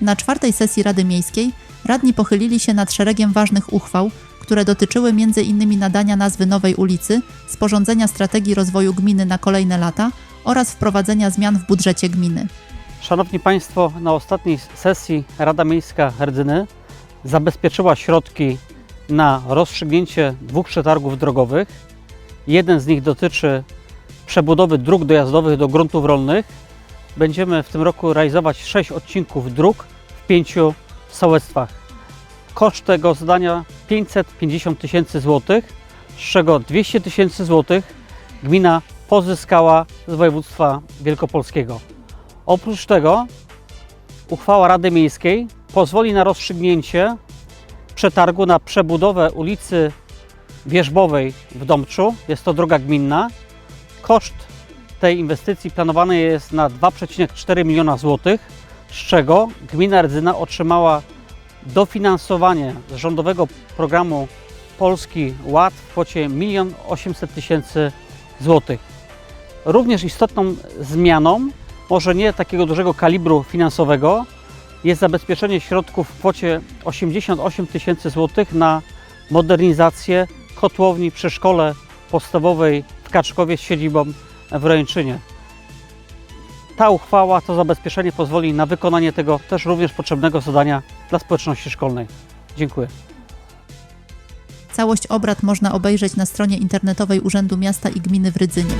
Na czwartej sesji Rady Miejskiej radni pochylili się nad szeregiem ważnych uchwał, które dotyczyły m.in. nadania nazwy nowej ulicy, sporządzenia strategii rozwoju gminy na kolejne lata oraz wprowadzenia zmian w budżecie gminy. Szanowni Państwo, na ostatniej sesji Rada Miejska Herdzyny zabezpieczyła środki na rozstrzygnięcie dwóch przetargów drogowych. Jeden z nich dotyczy przebudowy dróg dojazdowych do gruntów rolnych. Będziemy w tym roku realizować sześć odcinków dróg w pięciu sołectwach. Koszt tego zadania 550 tysięcy złotych, z czego 200 tysięcy złotych gmina pozyskała z województwa wielkopolskiego. Oprócz tego uchwała Rady Miejskiej pozwoli na rozstrzygnięcie przetargu na przebudowę ulicy Wierzbowej w Domczu. Jest to droga gminna. Koszt tej inwestycji planowany jest na 2,4 miliona złotych, z czego gmina Rdzyna otrzymała dofinansowanie z rządowego programu Polski Ład w kwocie 1 800 tysięcy złotych. Również istotną zmianą może nie takiego dużego kalibru finansowego, jest zabezpieczenie środków w kwocie 88 tysięcy złotych na modernizację kotłowni przy szkole podstawowej w Kaczkowie z siedzibą w Rojęczynie. Ta uchwała, to zabezpieczenie pozwoli na wykonanie tego też również potrzebnego zadania dla społeczności szkolnej. Dziękuję. Całość obrad można obejrzeć na stronie internetowej Urzędu Miasta i Gminy w Rydzynie.